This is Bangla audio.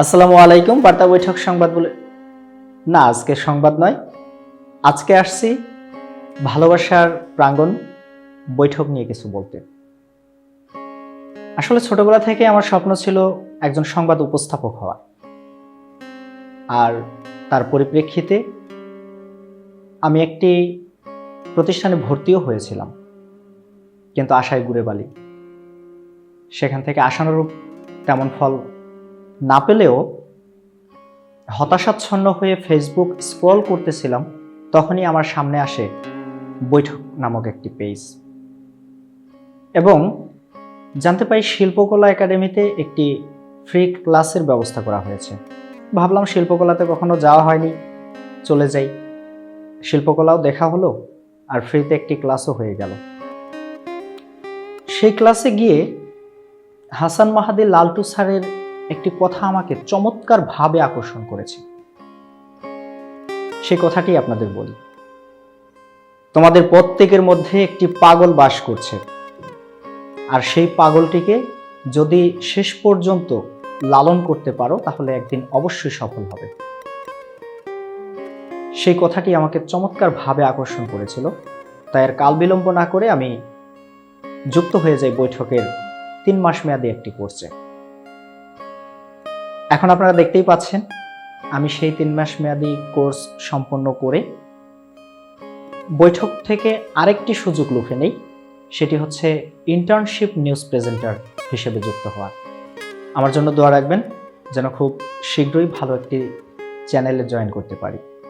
আসসালামু আলাইকুম, বার্তা বৈঠক সংবাদ বলে না, আজকে সংবাদ নয়। আজকে আসছি ভালোবাসার প্রাঙ্গণ বৈঠক নিয়ে কিছু বলতে। আসলে ছোটবেলা থেকে আমার স্বপ্ন ছিল একজন সংবাদ উপস্থাপক হওয়া। আর তার পরিপ্রেক্ষিতে আমি একটি প্রতিষ্ঠানে ভর্তিও হয়েছিলাম, কিন্তু আশায় ঘুরে বালি। সেখান থেকে আশানুরূপ তেমন ফল না পেলেও হতাশাচ্ছন্ন হয়ে ফেসবুক স্ক্রল করতেছিলাম, তখনই আমার সামনে আসে বৈঠক নামক একটি পেজ এবং জানতে পাই শিল্পকলা একাডেমিতে একটি ফ্রি ক্লাসের ব্যবস্থা করা হয়েছে। ভাবলাম শিল্পকলাতে কখনো যাওয়া হয়নি, চলে যাই। শিল্পকলাও দেখা হলো আর ফ্রিতে একটি ক্লাসও হয়ে গেল। সেই ক্লাসে গিয়ে হাসান মাহাদি লালটু স্যারের একটি কথা আমাকে চমৎকার ভাবে আকর্ষণ করেছে। সেই কথাটি আপনাদের বলি। তোমাদের প্রত্যেকের মধ্যে একটি পাগল বাস করছে। আর সেই পাগলটিকে যদি শেষ পর্যন্ত লালন করতে পারো, তাহলে একদিন অবশ্যই সফল হবে। সেই কথাটি আমাকে চমৎকার ভাবে আকর্ষণ করেছিল। তাই আর কাল বিলম্ব না করে আমি যুক্ত হয়ে যাই বৈঠকের তিন মাস মেয়াদী একটি কোর্সে। এখন আপনারা দেখতেই পাচ্ছেন, আমি সেই তিন মাস মেয়াদি কোর্স সম্পন্ন করে বৈঠক থেকে আরেকটি সুযোগ লুফে নেই, সেটি হচ্ছে ইন্টার্নশিপ নিউজ প্রেজেন্টার হিসেবে যুক্ত হওয়া। আমার জন্য দোয়া রাখবেন, যেন খুব শীঘ্রই ভালো একটি চ্যানেলে জয়েন করতে পারি।